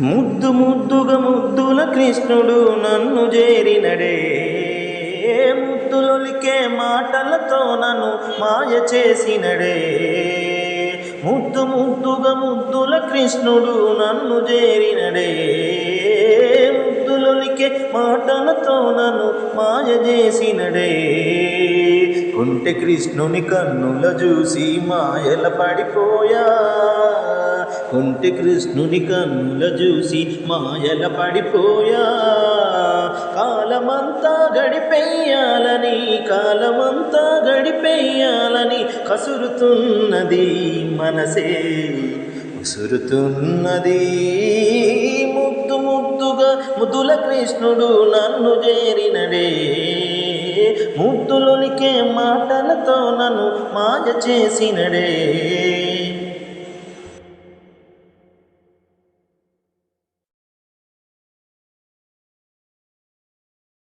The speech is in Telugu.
ముద్దు ముద్దుగా ముద్దుల కృష్ణుడు నన్ను చేరినడే. ముద్దులొలికే మాటలతో నన్ను మాయ చేసినడే. ముద్దు ముద్దుగా ముద్దుల కృష్ణుడు నన్ను చేరినడే. ముద్దులొలికే మాటలతో నన్ను మాయ చేసినడే. కుంటే కృష్ణుని కన్నుల చూసి మాయల పడిపోయా. కుంటె కృష్ణుని కన్నుల చూసి మాయల పడిపోయా. కాలమంతా గడిపెయ్యాలని కాలమంతా గడిపెయ్యాలని కసురుతున్నది మనసే. ఉసురుతున్నది ముద్దు ముద్దుగా ముద్దుల కృష్ణుడు నన్ను చేరినడే. ముద్దులొలికే మాటలతో నన్ను మాయ చేసినడే.